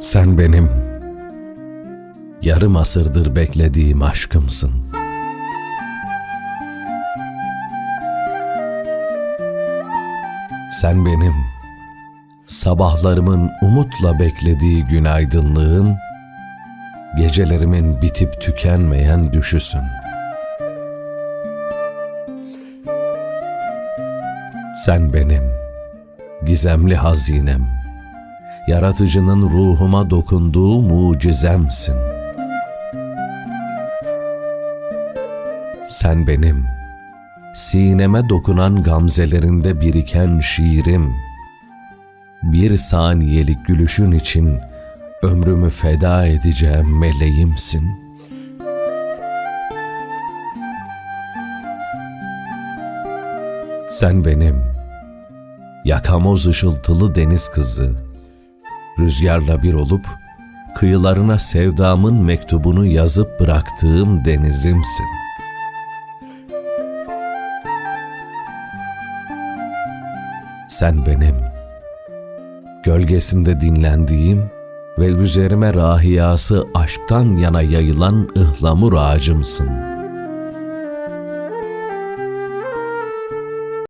Sen benim yarım asırdır beklediğim aşkımsın. Sen benim sabahlarımın umutla beklediği günaydınlığım, gecelerimin bitip tükenmeyen düşüsün. Sen benim gizemli hazinem, yaratıcının ruhuma dokunduğu mucizemsin. Sen benim, sineme dokunan gamzelerinde biriken şiirim, bir saniyelik gülüşün için ömrümü feda edeceğim meleğimsin. Sen benim, yakamoz ışıltılı deniz kızı, rüzgarla bir olup kıyılarına sevdamın mektubunu yazıp bıraktığım denizimsin. Sen benim, gölgesinde dinlendiğim ve üzerime rahiyası aşktan yana yayılan ıhlamur ağacımsın.''